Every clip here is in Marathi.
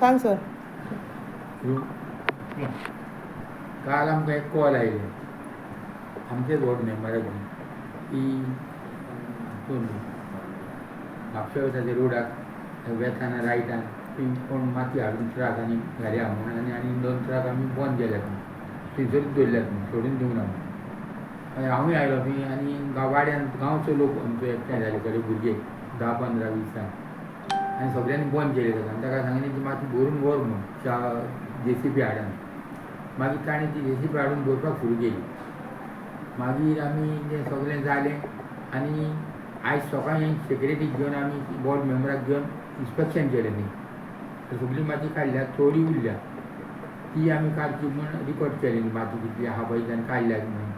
सांग सर काल आमकां एक कॉल आयले आमचेच मेंबरा मेंबराकडून की कोण म्हापशा वयताच्या रोडाक वेतान रायटान ती कोण माती हाडून ट्रक आनी घाल्या म्हणून आनी आनी दोन ट्रक आमी बंद केल्यात म्हणून थंयसरूच दवरल्यात म्हणून सोडून दिवं ना म्हणून आनी हांवूय आयलो थंय आनी गांवाड्यान गांवचो लोक आमचे एकठांय जाले कडेन भुरगे धा पंदरा वीस जाण आनी सगळ्यांनी बंद केले ताका आनी ताका सांगलें की माती भरून व्हर म्हणून जे सी पी हाडान मागीर ताणें ती जे सी पी हाडून भरपाक सुरू केली. मागीर आमी तें सगळें जालें आनी आयज सकाळीं सेक्रेटरीक घेवन आमी बोर्ड मेंबराक घेवन इन्स्पेक्शन केलें न्ही सगळी माती काडल्या थोडी उरल्या. ती आमी काडची म्हूण रिकॉर्ड केली न्ही माती कितली आहा पळय ताणें काडल्यात म्हणून.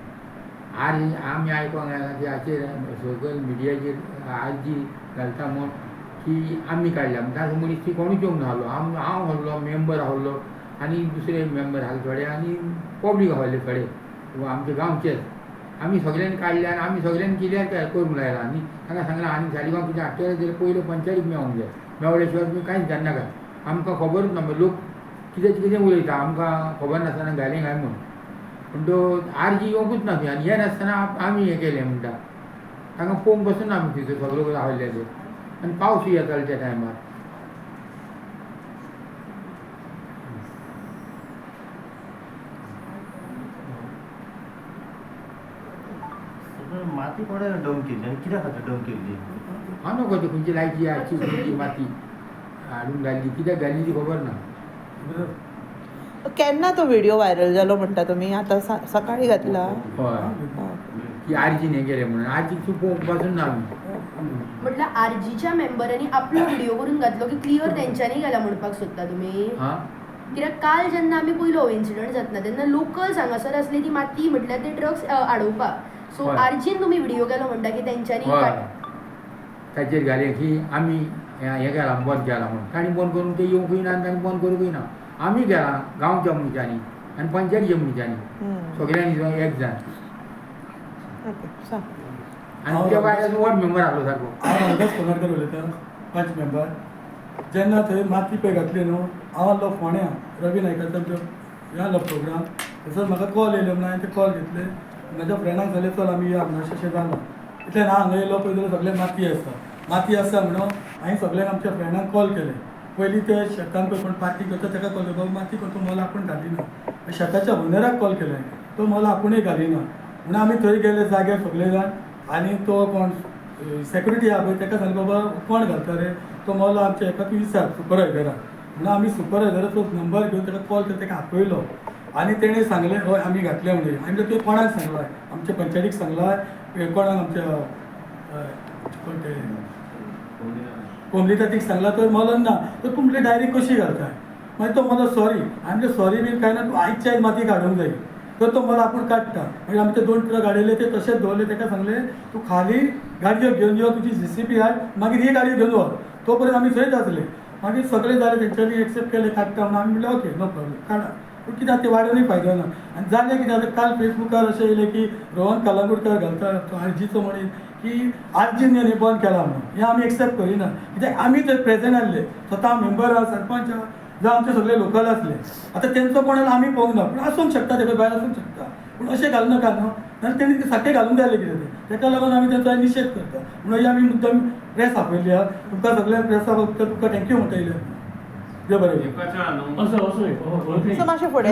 आज आमी आयकोंक लागला की हाचेर सोशल मिडियाचेर आज जी घालता म्हूण की आमी काडल्या म्हणटा ताजो मनीस ती कोणूच येवंक नाहलो हांव हांव हल्लो मेंबर आहलो आनी दुसरे मेंबर आहले थोडे आनी पब्लीक आहले थोडे. आमचे गांवचेच आमी सगळ्यांनी काडले आनी आमी सगळ्यांनी कित्याक काय करूंक लायला आनी तांकां सांगलां आनी सालिगांव कितें हाडटले जर पयलो पंचायत मेळोंक जाय मेवल्या शिवाय तुमी कांयच जाणनाका आमकां खबरूच ना म्हणजे लोक कितें कितें उलयता. आमकां खबर नासतना घालें काय म्हणून? पूण तो आरजी येवंकूच ना थंय आनी हें नासतना आमी हें केलें म्हणटा तांकां पळोवंक बसून ना आमी थंयसर सगळो आहले ते आनी पावसूय येतालो त्या टायमार माती कोणाला डंप केली आणि कित्या खातीर डंप केली हांव नको ती खंयची लायची हाडची खंयची माती हाडून घाल्ली कित्याक घाल्ली ती खबर ना. केन्ना तो व्हिडिओ व्हायरल जालो म्हणटा तुमी आतां सकाळी घातला. हय. हा. की आरजीन हें केलें म्हणून. आरजीक पळोवंकपासून ना आमी म्हटलं आरजीच्या मेंबरांनी आपलो व्हिडिओ करून घातलो की क्लियर तेंच्यांनी गेला म्हणपाक सोदता तुमी हां? कित्याक काल जेन्ना आमी पयलो इन्सिडंट जातना तेन्ना लोकल हांगासर असली ती माती म्हटल्यार ते ड्रग्स आडोवपाक सो. आरजीन तुमी व्हिडिओ केलो म्हणटा की तेंच्यांनी काड- ताचेर घालें की आमी हें केलां बंद केलां म्हणून. ताणी बंद करून ते येवंकूय ना आनी ताणी बंद करूंकय ना. आमी केलां गांवच्या मनशांनी आनी पंचायतीच्या मनशांनी. सगळ्यांनी एक जाण आणि त्या भायर वॉर्ड मेंबर आलो सारको हांव हरदास कोनाडकर उलयतां पंच मेंबर जेन्ना थंय माती पळय घातली न्हू हांव आसलो फोण्या रवी नायकाचो आमचो हे आसलो प्रोग्राम थंयसर म्हाका कॉल येयलो म्हणून हांवें ते कॉल घेतले. म्हाज्या फ्रेंडाक सांगलें चल आमी या म्हणून अशें जालो इतल्यान हांव हांगा येयलो पळय जाल्यार सगळें माती आसता माती आसा म्हणून हांवें सगळ्यांक आमच्या फ्रेंडांक कॉल केले. पयलीं ते शेतान पळय कोण पार्टी करता ताका कॉल केलो माती कोण मोल आपूण घालिना शेताच्या ओनराक कॉल केले. तो मोल आपुणूय घालिना म्हणून आमी थंय गेले जाग्यार सगळे जाण आनी तो कोण सेक्युरिटी आहा पळय ताका सांगलें बाबा कोण घालता रे? तो मोलो आमच्या एका तूं विचार सुपरवायझराक म्हणून आमी सुपरवायझराचो नंबर घेवन ताका कॉल करून ताका आपयलो आनी तेणें सांगलें हय आमी घातले म्हणून. आनी ते कोणाक सांगला आमच्या पंचायतीक सांगला कोणाक आमच्या अ, कोण ते सांगला तर मला ना तर तुमले डायरेक्ट कशी घालताय? मागीर तो मला सॉरी आमचे सॉरी बीन काय ना तूं आयच्या आयज माती काडूंक जाय तर तो मला आपूण काडटा मागीर आमचे दोन ट्रक हाडयले ते तशेंच दवरले ताका सांगले तूं खाली गाडयो घेवन यो तुजी जी सी पी हाड मागीर ही गाडयो घेवन व्हर तो पर्यंत आमी थंयच आसले मागीर सगळे जाले तेंच्यांनी एक्सेप्ट केले काडटा म्हणून आमी म्हणलें ओके नो प्रॉब्लेम काडा पूण कित्याक ते वाडोवनूय फायदो ना आनी जालें कितें आतां काल फेसबुकार अशें येयलें की रोहन कलांगूटकर घालता तो आरजीचो मनीस की आरजीन हें बंद केला म्हणून. हें आमी एक्सेप्ट करिना. कित्याक आमी थंय प्रेझेंट आसले स्वता मेंबर आहा सरपंच आहा जावं आमचे सगळे लोकल आसले आतां तेंचो कोणाला आमी पळोवंक ना पूण आसूंक शकता तेका भायर आसूंक शकता. पूण अशें घालूं नाका न्हू नाल्यार तेणी ते सारकें घालूंक जाय कितें तें ताका लागून आमी तेंचो निशेध करता. म्हणून आमी मुद्दम प्रेस आपयली आहा तुमकां सगळ्यांक प्रेसा बद्दल तुमकां थँक्यू म्हणटा येयले देव बरें मातशें फुडें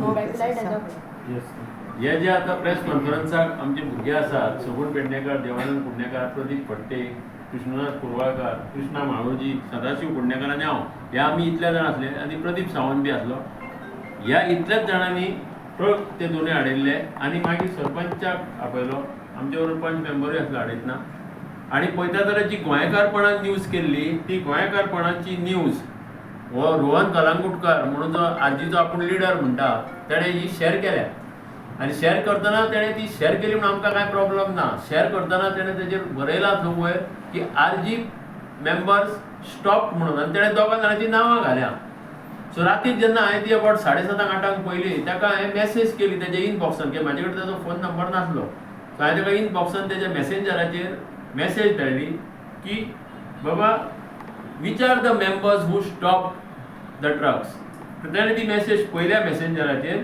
हो, जे आता प्रेस कॉन्फरन्साक आमचे भुरगे आसात सगूण पेडणेकार देवानंद कुडणेकार प्रदीप फडते कृष्णनाथ कुरवाळकर कृष्णा माळोजी सदाशिव कुडणेकार आनी हांव हे आमी इतले जाण आसले आनी प्रदीप सावंत बी आसलो ह्या इतल्याच जाणांनी ट्रक ते दोनूय हाडयल्ले आनी मागीर सरपंचाक आपयलो आमचे बरोबर पंच मेंबरूय आसलो हाडयतना आनी पळयता जाल्यार जी गोंयकारपणान न्यूज केल्ली ती गोंयकारपणाची न्यूज हो रोहन कलांगुटकार म्हणून जो आजीचो आपूण लिडर म्हणटा तेणें ही शेअर केल्या. आनी शेअर करतना ताणें ती शेअर केली म्हणून आमकां कांय प्रॉब्लेम ना. शेअर करतना ताणें तेजेर बरयलां थंय वयर की आरजी मेंबर्स स्टॉप म्हणून. आनी तेणें दोगां जाणांची नांवां घाल्या. सो रातीक जेन्ना हांवें ती अबावट साडे सातांक आठांक पयली ताका हांवें मेसेज केली तेज्या इनबॉक्सान की म्हाजे कडेन ताजो फोन नंबर नासलो सो हांवें ताका इनबॉक्सान तेज्या मॅसेंजराचेर मेसेज धाडली की बाबा विचार the members who stop the trucks ताणें ती मेसेज पयल्या मेसेंजराचेर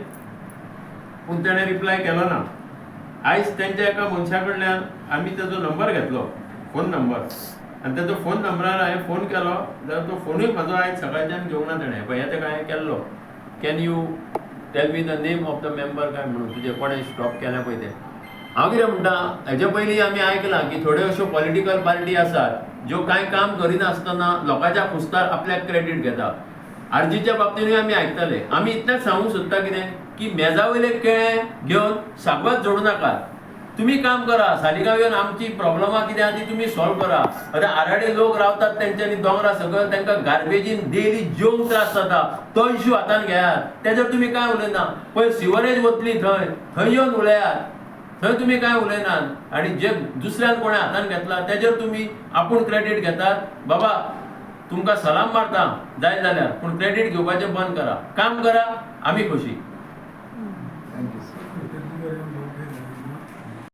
पूण ताणें रिप्लाय केलो ना. आयज तेंच्या एका मनशा कडल्यान आमी ताजो नंबर घेतलो. Phone number. आनी तेजो फोन नंबरार हांवें फोन केलो जाल्यार तो फोनूय म्हजो आयज सकाळच्यान घेवंक ना ताणें पळय तेका हांवें केल्लो? Can you tell me the name of the member काय म्हणून? तुजे कोणें स्टॉप केल्या पळय तें हांव कितें म्हणटा हेच्या पयलीं आमी आयकलां की थोड्यो अश्यो पॉलिटिकल पार्टी आसात ज्यो कांय काम करिनासतना लोकांच्या कुस्तार आपल्याक क्रेडिट घेता आरजीच्या बाबतीनूय आमी आयकताले आमी इतलेंच सांगूंक सोदता कितें की मेजा वयले केळे घेवन सागवात जोडू नाकात तुम्ही काम करा सालिगांव येवन आमची प्रॉब्लमां कितें आहा ती तुमी सॉल्व करा. आतां आराडे लोक रावतात तेंच्यांनी दोंगरा सकयल तांकां गार्बेजीन डेली जेवंक त्रास जाता. तो इश्यू हातान घेयात तेजेर तुमी कांय उलयना पळय सिवरेज वतली थंय थंय येवन उलयात थंय तुमी कांय उलयनात? आनी जे दुसऱ्यान कोणें हातान घेतला तेजेर तुमी आपूण क्रेडिट घेतात बाबा तुमकां सलाम मारता जाय जाल्यार पूण क्रेडिट घेवपाचें बंद करा. काम करा आमी खोशी.